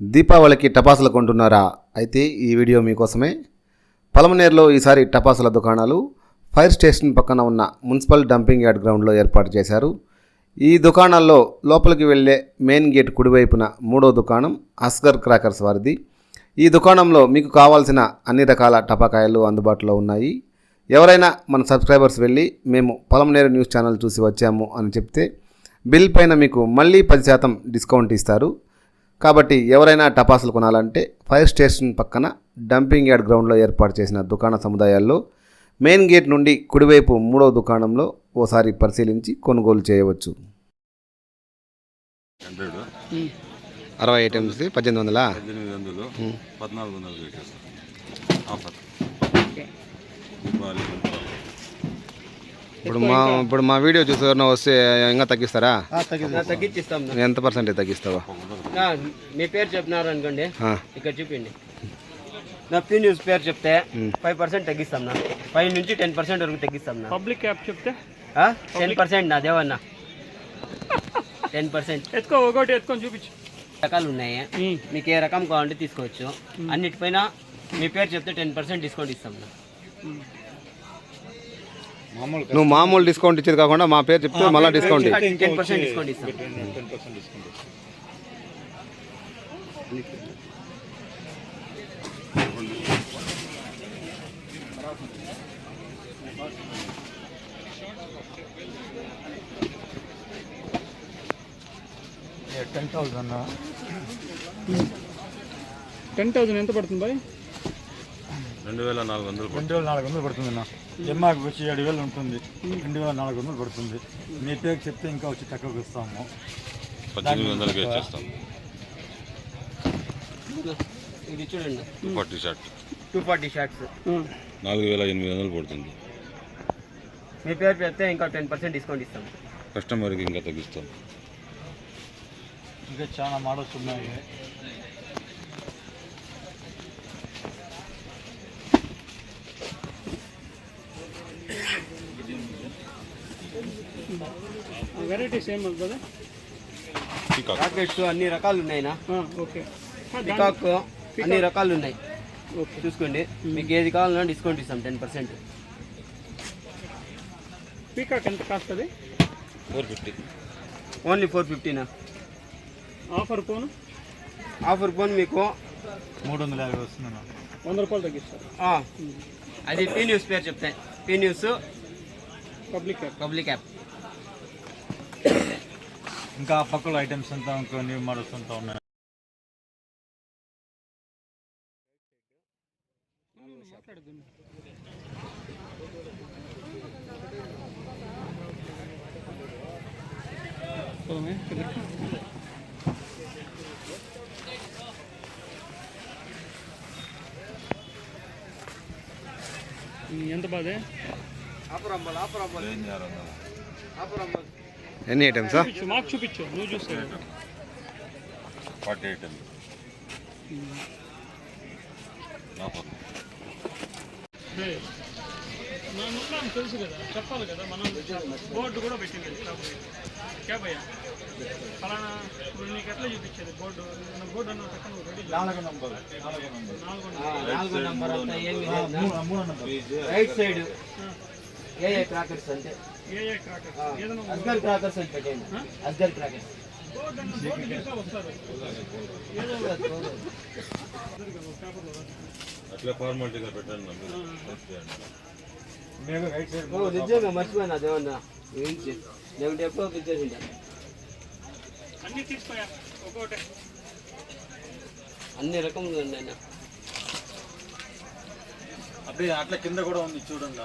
దీపావళికి టపాసులు కొంటున్నారా? అయితే ఈ వీడియో మీకోసమే. పలమనేరులో ఈసారి టపాసుల దుకాణాలు ఫైర్ స్టేషన్ పక్కన ఉన్న మున్సిపల్ డంపింగ్ యార్డ్ గ్రౌండ్లో ఏర్పాటు చేశారు. ఈ దుకాణాల్లో లోపలికి వెళ్ళే మెయిన్ గేట్ కుడివైపున మూడో దుకాణం అస్గర్ క్రాకర్స్ వారిది. ఈ దుకాణంలో మీకు కావాల్సిన అన్ని రకాల టపాకాయలు అందుబాటులో ఉన్నాయి. ఎవరైనా మన సబ్స్క్రైబర్స్ వెళ్ళి మేము పొలంనేరు న్యూస్ ఛానల్ చూసి వచ్చాము అని చెప్తే బిల్ పైన మీకు మళ్ళీ పది శాతం డిస్కౌంట్ ఇస్తారు. కాబట్టి ఎవరైనా టపాసులు కొనాలంటే ఫైర్ స్టేషన్ పక్కన డంపింగ్ యార్డ్ గ్రౌండ్లో ఏర్పాటు చేసిన దుకాణ సముదాయాల్లో మెయిన్ గేట్ నుండి కుడివైపు మూడో దుకాణంలో ఓసారి పరిశీలించి కొనుగోలు చేయవచ్చు. అరవై ఐటమ్స్ పద్దెనిమిది వందల? పద్నాలుగు వందలు ఇప్పుడు మా ఇప్పుడు మా వీడియో చూసి ఎవరైనా వస్తే ఇంకా తగ్గిస్తారా? తగ్గించిస్తాం ఎంత పర్సెంటేజ్ తగ్గిస్తావా? నా మీ పేరు చెప్పినారు అనుకోండి. ఆ, ఇక్కడ చూపిండి నా పీ న్యూస్ పేరు చెప్తే ఫైవ్ పర్సెంట్ తగ్గిస్తాం నా. ఫైవ్ నుంచి టెన్ పర్సెంట్ వరకు తగ్గిస్తాం నా. పబ్లిక్ యాప్ చెప్తే? టెన్ పర్సెంట్ నా దేవన్న. టెన్ పర్సెంట్ ఎత్తుకో ఒకటి ఎత్తుకొని చూపించు. రకాలు ఉన్నాయి. మీకు ఏ రకం కావాలంటే తీసుకోవచ్చు. అన్నిటిపైన మీ పేరు చెప్తే టెన్ పర్సెంట్ డిస్కౌంట్ ఇస్తాం నా. నువ్వు మామూలు డిస్కౌంట్ ఇచ్చేది కాకుండా మా పేరు చెప్తే మళ్ళీ డిస్కౌంట్. టెన్ ఇస్తాం. టెన్ థౌసండ్ ఎంత పడుతుంది బాయ్? రెండు వేల నాలుగు వందలు రెండు వేల నాలుగు వందలు పడుతుంది అన్న ఎమ్మాకి వచ్చి ఏడు వేలు ఉంటుంది. రెండు వేల నాలుగు వందలు పడుతుంది. మీ పేరు చెప్తే ఇంకా వచ్చి తక్కువకి ఇస్తాము. పద్దెనిమిది వందలకి ఇచ్చేస్తాం. ఇది చూడండి. Two forty shirt. Two forty shirts. నాలుగు వేల ఎనిమిది వందలు పడుతుంది. మీ పేరు చెప్తే ఇంకా టెన్ పర్సెంట్ డిస్కౌంట్ ఇస్తాం. కస్టమర్కి ఇంకా తగ్గిస్తాం. ఇంకా చాలా మోడల్స్ ఉన్నాయి. వెరైటీస్ ఏం కదా పీకాక్. రాకెట్స్ అన్ని రకాలు ఉన్నాయినా. ఓకే. పికాక్ అన్ని రకాలు ఉన్నాయి. ఓకే. చూసుకోండి. మీకు ఏది కావాలన్నా డిస్కౌంట్ ఇస్తాం టెన్ పర్సెంట్. పీకాక్ ఎంత కాస్ట్ అది? Four fifty. Only four ఫిఫ్టీనా? Offer phone? Offer phone మీకు మూడు వందల యాభై వస్తుంది అన్న వంద రూపాయలు తగ్గిస్తారు. ఆ, అది పీ న్యూస్ పేరు చెప్తాయి P news public app public app ఇంకా ఆ పక్కల ఐటమ్స్ అంతా ఇంకా న్యూ మోడల్స్ అంతా ఉన్నాయి. పోదామే కిందకి. ఉమ్, ఎంత బాధే ఆఫర్ అమ్మాలి ఆఫర్ అమ్మాలి ఆఫర్ అమ్మాలి ఎన్ని ఐటమ్స్ మాకు చూపించు నువ్వు చూస్తే ఫార్టీ ఉన్నాం తెలుసు కదా చెప్పాలి కదా మనం బోర్డు కూడా పెట్టింది క్యాబ్ అయ్యా. ఫలానా ఇప్పుడు నీకు ఎట్లా చూపించేది బోర్డు? బోర్డు అన్న పక్కన నాలుగు నాలుగు నంబర్. రైట్ సైడ్ ఏ ఏ క్రాకర్స్ అంటే? అస్గర్ క్రాకర్స్ అని పెట్టండి అస్గర్ క్రాకర్స్ అట్లా ఫార్మాలిటీగా పెట్టండి నిజంగా మర్చిపోయినా దేవన్నా. లేకుంటే ఎప్పుడో అన్నీ ఒక్కొక్కటే. అన్ని రకములు ఉన్నాయి అదే అట్లా కింద కూడా ఉంది చూడండి.